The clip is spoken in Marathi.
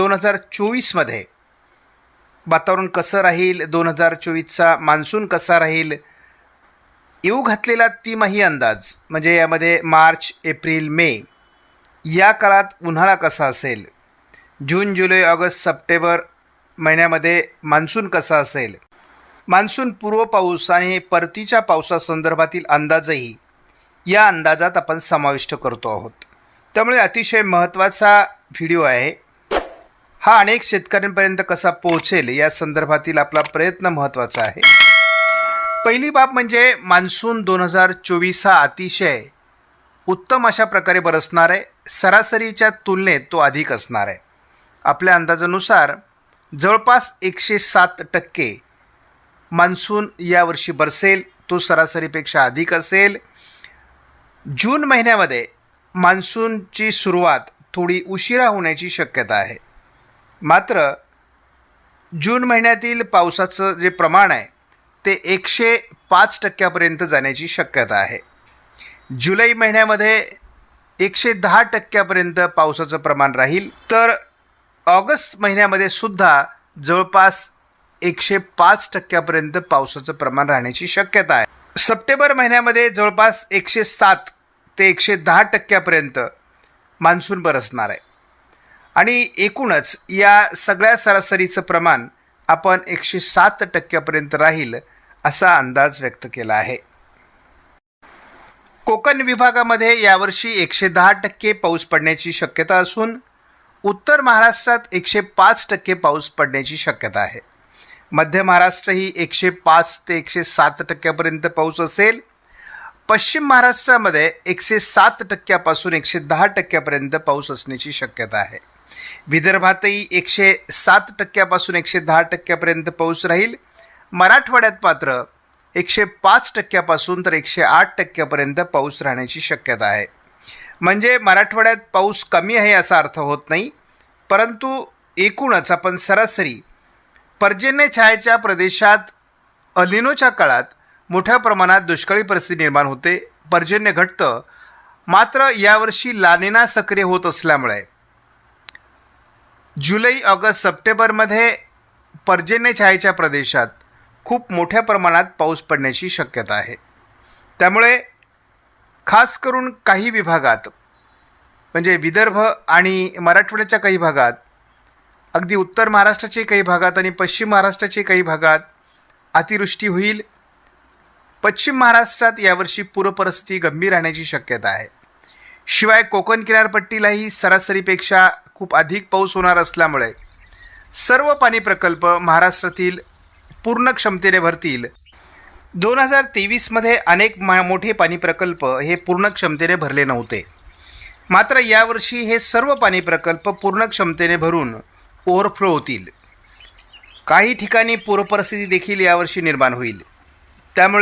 दोन हजार चोवीसमध्ये वातावरण कसं राहील? दोन हजार चोवीसचा मान्सून कसा राहील? येऊ घातलेला तिमाही अंदाज म्हणजे यामध्ये मार्च एप्रिल मे या काळात उन्हाळा कसा असेल? जून जुलै ऑगस्ट सप्टेंबर महिन्यामध्ये मान्सून कसा असेल? मान्सून पूर्व पाऊस आणि परतीच्या पावसासंदर्भातील अंदाजही या अंदाजात आपण समाविष्ट करतो आहोत. त्यामुळे अतिशय महत्त्वाचा व्हिडिओ आहे. हा अनेक शेतकऱ्यांपर्यंत कसा पोहोचेल या संदर्भातील आपला प्रयत्न महत्त्वाचा आहे. पहिली बाब म्हणजे मान्सून दोन हजार चोवीस हा अतिशय उत्तम अशा प्रकारे बरसणार आहे. सरासरीच्या तुलनेत तो अधिक असणार आहे. आपल्या अंदाजानुसार जवळपास एकशे सात टक्के मान्सून यावर्षी बरसेल. तो सरासरीपेक्षा अधिक असेल. जून महिन्यामध्ये मान्सूनची सुरुवात थोडी उशिरा होण्याची शक्यता आहे. मात्र जून महिन्यातील पावसाचं जे प्रमाण आहे ते एकशे पाच टक्क्यापर्यंत जाण्याची शक्यता आहे. जुलै महिन्यामध्ये एकशे दहा टक्क्यापर्यंत पावसाचं प्रमाण राहील तर ऑगस्ट महिन्यामध्ये सुद्धा जवळपास एकशे पाच टक्क्यापर्यंत पावसाचं प्रमाण राहण्याची शक्यता आहे. सप्टेंबर महिन्यामध्ये जवळपास एकशे सात ते एकशे दहा टक्क्यापर्यंत मान्सून बरसणार आहे. आणि एकूणच या सगळ्या सरासरीचं प्रमाण आपण एकशे सात टक्क्यापर्यंत राहील असा अंदाज व्यक्त केला आहे. कोकण विभागामध्ये यावर्षी एकशे दहा टक्के पाऊस पडण्याची शक्यता असून उत्तर महाराष्ट्रात एकशे पाच टक्के पाऊस पडण्याची शक्यता आहे. मध्य महाराष्ट्र ही एकशे पाच ते एकशे सात टक्क्यापर्यंत पाऊस असेल. पश्चिम महाराष्ट्रामध्ये एकशे सात टक्क्यापासून एकशे दहा टक्क्यापर्यंत पाऊस असण्याची शक्यता आहे. विदर्भातही एकशे सात टक्क्यापासून एकशे दहा टक्क्यापर्यंत पाऊस राहील. मराठवाड्यात मात्र एकशे पाच टक्क्यापासून तर एकशे आठ टक्क्यापर्यंत पाऊस राहण्याची शक्यता आहे. म्हणजे मराठवाड्यात पाऊस कमी आहे असा अर्थ होत नाही. परंतु एकूणच आपण सरासरी पर्जन्य छायाच्या प्रदेशात अलिनोच्या काळात मोठ्या प्रमाणात दुष्काळी परिस्थिती निर्माण होते. पर्जन्य घटतं. मात्र यावर्षी लानिना सक्रिय होत असल्यामुळे जुलै ऑगस्ट सप्टेंबरमध्ये पर्जन्य छायेच्या प्रदेशात खूप मोठ्या प्रमाणात पाऊस पडण्याची शक्यता आहे. त्यामुळे खास करून काही विभागात म्हणजे विदर्भ आणि मराठवाड्याच्या काही भागात अगदी उत्तर महाराष्ट्राचे काही भागात आणि पश्चिम महाराष्ट्राचे काही भागात अतिवृष्टी होईल. पश्चिम महाराष्ट्रात यावर्षी पूरपरिस्थिती गंभीर राहण्याची शक्यता आहे. शिवाय कोकण किनारपट्टीलाही सरासरीपेक्षा खूप अधिक पाऊस होणार असल्यामुळे सर्व पाणी प्रकल्प महाराष्ट्रातील पूर्ण क्षमतेने भरतील. दोन हजार तेवीसमध्ये अनेक मा मोठे पाणी प्रकल्प हे पूर्ण क्षमतेने भरले नव्हते. मात्र यावर्षी हे सर्व पाणी प्रकल्प पूर्ण क्षमतेने भरून ओव्हरफ्लो होतील. काही ठिकाणी पूरपरिस्थिती देखील यावर्षी निर्माण होईल. त्यामुळे